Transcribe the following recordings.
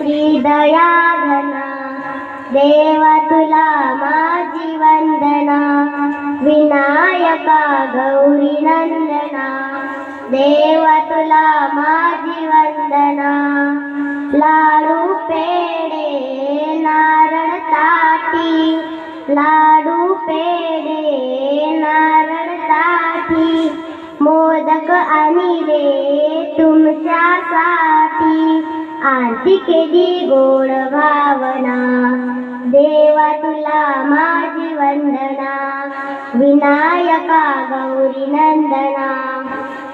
दया घना देवा तुला माझी वंदना विनायका गौरी नंदना देवा तुला माझी वंदना. लाडू पेडे नारळ ताटी लाडू पेडे नारळ ताटी मोदक आणि रे आरती केली गोड भावना. देवा तुला माझी वंदना. विनायका गौरी नंदना.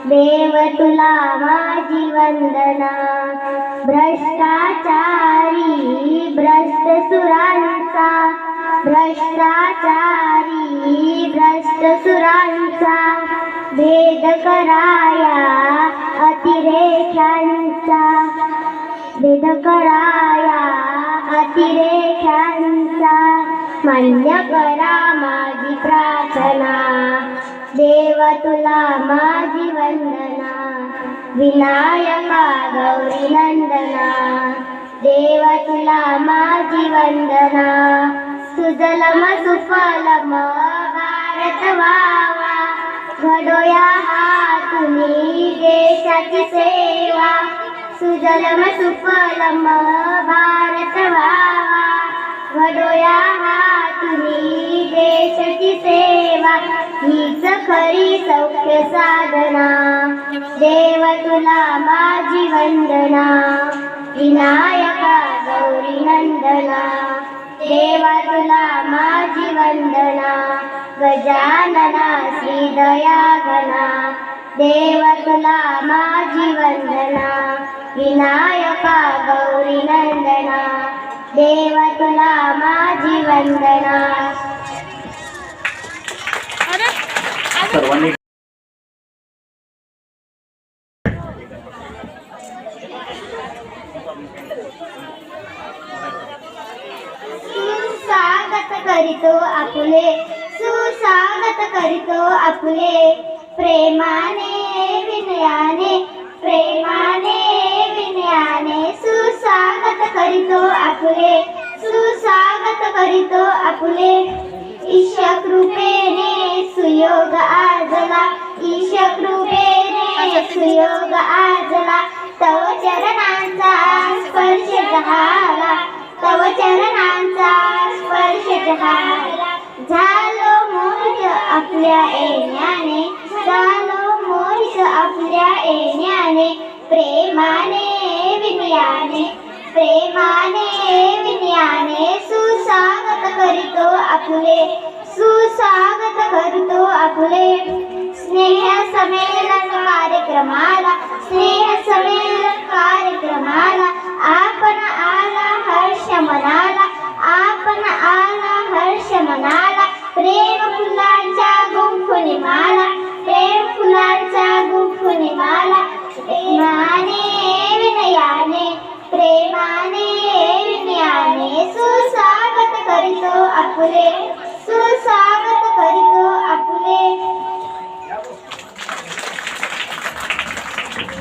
देव तुला माझी वंदना. भ्रष्टाचारी भ्रष्ट सुरांचा. भ्रष्टाचारी भ्रष्ट सुरांचा. भेद कराया अतिरेक्यांचा. भेद कराया अतिरेक्यांचा मान्य करा माझी प्रार्थना. देव तुला माझी वंदना विनायका गौरी नंदना. देव तुला माझी वंदना सुजलम सुफलम भारत वावा. घडोया तुम्ही देशाची सेवा. सुजलम सुफलम भारत वावा. घडोया तुम्ही देशाची सेवा हीच खरी सौख्य साधना. देव तुला माझी वंदना विनायका गौरी नंदना. देवा तुला माझी वंदना गजानना श्री दयागना. देव तुला माझी वंदना. विनायका गौरी नंदना देव तुला माझी वंदना. सर्वांनी सुस्वागत करीतो आपले सुस्वागत करीतो आपले. प्रेमाने विनयाने करीत आपले. ईश कृपेने सुयोग आजला. ईश कृपेने सुयोग आजला. तव चरणांचा स्पर्श झाला. तव चरणांचा स्पर्श झाला. झालो मोहित आपल्या येण्याने. झालो मोहित आपल्या येण्याने. प्रेमाने विनयाने. प्रेमाने विनयाने सुस्वागत करीतो आपले सुस्वागत करतो आपले. स्नेह संमेलन कार्यक्रमाला स्नेह संमेलन